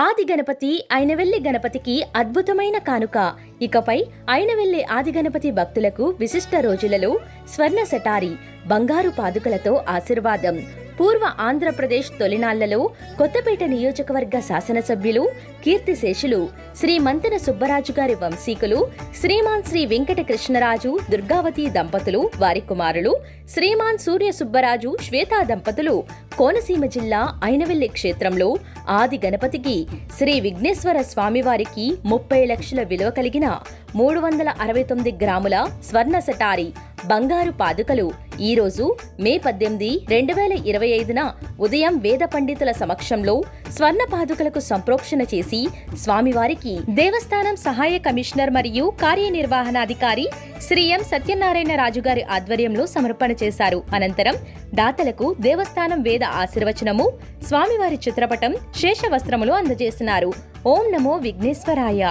ఆది గణపతి అయినవెల్లి గణపతికి అద్భుతమైన కానుక. ఇకపై అయినవెల్లి ఆది గణపతి భక్తులకు విశిష్ట రోజులలో స్వర్ణ సటారి బంగారు పాదుకలతో ఆశీర్వాదం. పూర్వ ఆంధ్రప్రదేశ్ తొలినాళ్ళలో కొత్తపేట నియోజకవర్గ శాసనసభ్యులు కీర్తిశేషులు శ్రీ మంతెన సుబ్బరాజు గారి వంశీకులు శ్రీమాన్ శ్రీ వెంకట కృష్ణరాజు దుర్గావతి దంపతులు వారి కుమారులు శ్రీమాన్ సూర్య సుబ్బరాజు శ్వేతా దంపతులు కోనసీమ జిల్లా ఐనవెల్లి క్షేత్రంలో ఆది గణపతికి శ్రీ విఘ్నేశ్వర స్వామివారికి ముప్పై లక్షల విలువ కలిగిన మూడు వందల అరవై తొమ్మిది గ్రాముల స్వర్ణ సటారి బంగారు పాదుకలు ఈరోజు మే పద్దెనిమిది రెండు వేల ఇరవై ఐదున ఉదయం వేద పండితుల సమక్షంలో స్వర్ణ పాదుకలకు సంప్రోక్షణ చేసి స్వామివారికి దేవస్థానం సహాయ కమిషనర్ మరియు కార్యనిర్వహణాధికారి శ్రీ ఎం సత్యనారాయణ రాజు గారి ఆధ్వర్యంలో సమర్పణ చేశారు. అనంతరం దాతలకు దేవస్థానం వేద ఆశీర్వచనము స్వామివారి చిత్రపటం శేషవస్త్రములు అందజేసినారు. ఓం నమో విఘ్నేశ్వరాయ.